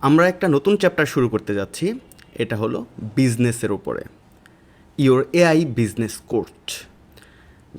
আমরা একটা নতুন চ্যাপ্টার শুরু করতে যাচ্ছি। এটা হলো বিজনেসের ওপরে your AI business court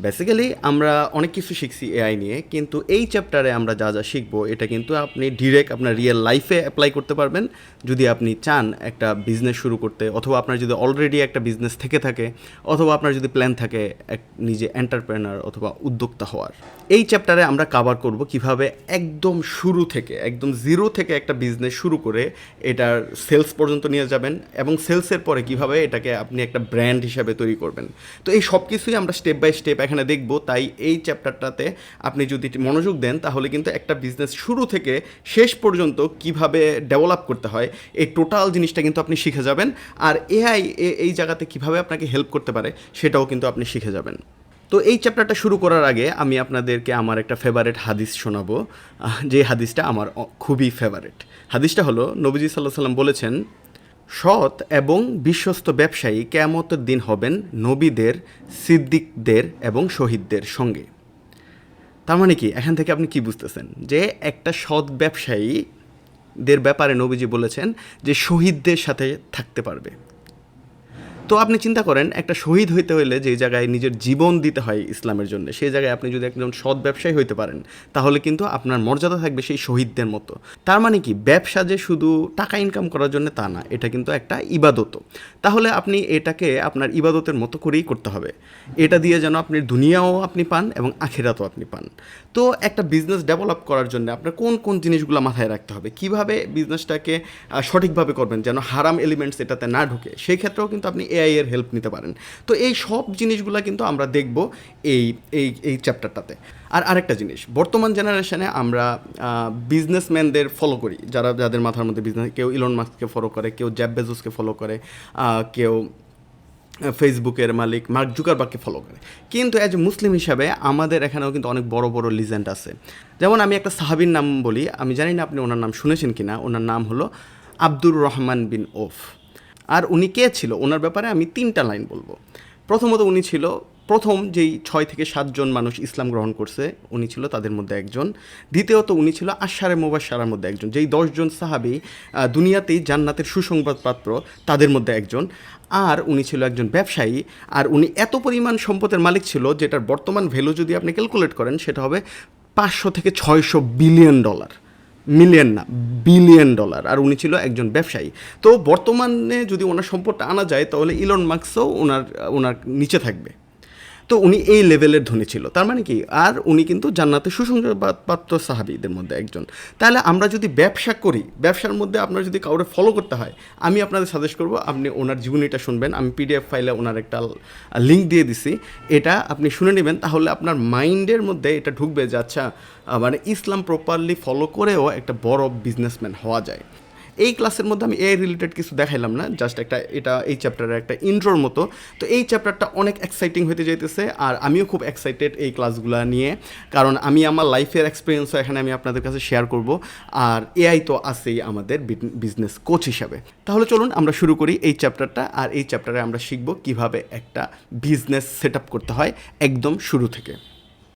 basically আমরা অনেক কিছু শিখছি এআই নিয়ে, কিন্তু এই চ্যাপ্টারে আমরা যা যা শিখব, এটা কিন্তু আপনি ডিরেক্ট আপনার রিয়েল লাইফে অ্যাপ্লাই করতে পারবেন। যদি আপনি চান একটা বিজনেস শুরু করতে, অথবা আপনার যদি অলরেডি একটা বিজনেস থেকে থাকে, অথবা আপনার যদি প্ল্যান থাকে এক নিজে এন্টারপ্রেনার অথবা উদ্যোক্তা হওয়ার। এই চ্যাপ্টারে আমরা কাভার করব কীভাবে একদম শুরু থেকে, একদম জিরো থেকে একটা বিজনেস শুরু করে এটার সেলস পর্যন্ত নিয়ে যাবেন এবং সেলসের পরে কীভাবে এটাকে আপনি একটা ব্র্যান্ড হিসাবে তৈরি করবেন। তো এই সব কিছুই আমরা স্টেপ বাই স্টেপ এখানে দেখব। তাই এই চ্যাপ্টারটাতে আপনি যদি মনোযোগ দেন, তাহলে কিন্তু একটা বিজনেস শুরু থেকে শেষ পর্যন্ত কীভাবে ডেভেলপ করতে হয়, এই টোটাল জিনিসটা কিন্তু আপনি শিখে যাবেন। আর এআই এই জায়গাতে কীভাবে আপনাকে হেল্প করতে পারে, সেটাও কিন্তু আপনি শিখে যাবেন। তো এই চ্যাপ্টারটা শুরু করার আগে আমি আপনাদেরকে আমার একটা ফেভারেট হাদিস শোনাবো। যে হাদিসটা আমার খুবই ফেভারেট হাদিসটা হলো নবীজি সাল্লাহ সাল্লাম বলেছেন সৎ এবং বিশ্বস্ত ব্যবসায়ী কেয়ামতের দিন হবেন নবীদের, সিদ্দিকদের এবং শহীদদের সঙ্গে। তার মানে কি? এখান থেকে আপনি কি বুঝতেছেন? যে একটা সৎ ব্যবসায়ীদের ব্যাপারে নবীজি বলেছেন যে শহীদদের সাথে থাকতে পারবে। তো আপনি চিন্তা করেন, একটা শহীদ হইতে হইলে যে জায়গায় নিজের জীবন দিতে হয় ইসলামের জন্য, সেই জায়গায় আপনি যদি একজন সৎ ব্যবসায়ী হইতে পারেন, তাহলে কিন্তু আপনার মর্যাদা থাকবে সেই শহীদদের মতো। তার মানে কি, ব্যবসা যে শুধু টাকা ইনকাম করার জন্য তা না, এটা কিন্তু একটা ইবাদত। তাহলে আপনি এটাকে আপনার ইবাদতের মতো করেই করতে হবে। এটা দিয়ে যেন আপনি দুনিয়াও আপনি পান এবং আখেরাতও আপনি পান। তো একটা বিজনেস ডেভেলপ করার জন্য আপনার কোন কোন জিনিসগুলো মাথায় রাখতে হবে? কীভাবে বিজনেসটাকে সঠিকভাবে করবেন যেন হারাম এলিমেন্টস এটাতে না ঢুকে? সেই ক্ষেত্রেও কিন্তু আপনি এআই এর হেল্প নিতে পারেন। তো এই সব জিনিসগুলো কিন্তু আমরা দেখব এই এই এই চ্যাপ্টারটাতে আর আরেকটা জিনিস, বর্তমান জেনারেশনে আমরা বিজনেসম্যানদের ফলো করি। যারা, যাদের মাথার মধ্যে বিজনেস কেউ ইলন মাস্ককে ফলো করে, কেউ জ্যাব বেজোসকে ফলো করে কেউ ফেসবুকের মালিক মার্ক জুকারবার্গকে ফলো করে। কিন্তু অ্যাজ মুসলিম হিসাবে আমাদের এখানেও কিন্তু অনেক বড় বড় লিজেন্ড আছে। যেমন আমি একটা সাহাবির নাম বলি, আমি জানি না আপনি ওনার নাম শুনেছেন কি না ওনার নাম হলো আব্দুর রহমান বিন ওফ। আর উনি কে ছিল? ওনার ব্যাপারে আমি তিনটা লাইন বলব। প্রথমত উনি ছিল, প্রথম যেই ছয় থেকে সাতজন মানুষ ইসলাম গ্রহণ করছে, উনি ছিল তাদের মধ্যে একজন। দ্বিতীয়ত উনি ছিল আশারে মুবাসারার মধ্যে একজন, যেই দশজন সাহাবি দুনিয়াতেই জান্নাতের সুসংবাদপাত্র, তাদের মধ্যে একজন। আর উনি ছিল একজন ব্যবসায়ী, আর উনি এত পরিমাণ সম্পদের মালিক ছিল যেটার বর্তমান ভ্যালু যদি আপনি ক্যালকুলেট করেন, সেটা হবে পাঁচশো থেকে ছয়শো বিলিয়ন ডলার মিলিয়ন না, বিলিয়ন ডলার। আর উনি ছিল একজন ব্যবসায়ী। তো বর্তমানে যদি ওনার সম্পদটা আনা যায়, তাহলে ইলন মার্কসও ওনার ওনার নিচে থাকবে। তো উনি এই লেভেলের ধনী ছিল। তার মানে কি? আর উনি কিন্তু জান্নাতে সুসংবাদপাত্র সাহাবিদের মধ্যে একজন। তাহলে আমরা যদি ব্যবসা করি, ব্যবসার মধ্যে আপনার যদি কাউরে ফলো করতে হয়, আমি আপনাদের সাজেস্ট করব, আপনি ওনার জীবনীটা শুনবেন। আমি পিডিএফ ফাইলে ওনার একটা লিঙ্ক দিয়ে দিছি। এটা আপনি শুনে নেবেন, তাহলে আপনার মাইন্ডের মধ্যে এটা ঢুকবে যে আচ্ছা মানে ইসলাম প্রপারলি ফলো করেও একটা বড় বিজনেসম্যান হওয়া যায়। এই ক্লাসের মধ্যে আমি এ রিলেটেড কিছু দেখাইলাম না জাস্ট একটা এটা এই চ্যাপ্টারের একটা ইন্ট্রোর মতো। তো এই চ্যাপ্টারটা অনেক এক্সাইটিং হতে যাইতেছে আর আমিও খুব এক্সাইটেড এই ক্লাসগুলো নিয়ে। কারণ আমি আমার লাইফের এক্সপিরিয়েন্সও এখানে আমি আপনাদের কাছে শেয়ার করব। আর এআই তো আছেই আমাদের বিজনেস কোচ হিসাবে। তাহলে চলুন আমরা শুরু করি এই চ্যাপ্টারটা আর এই চ্যাপ্টারে আমরা শিখব কীভাবে একটা বিজনেস সেট করতে হয় একদম শুরু থেকে।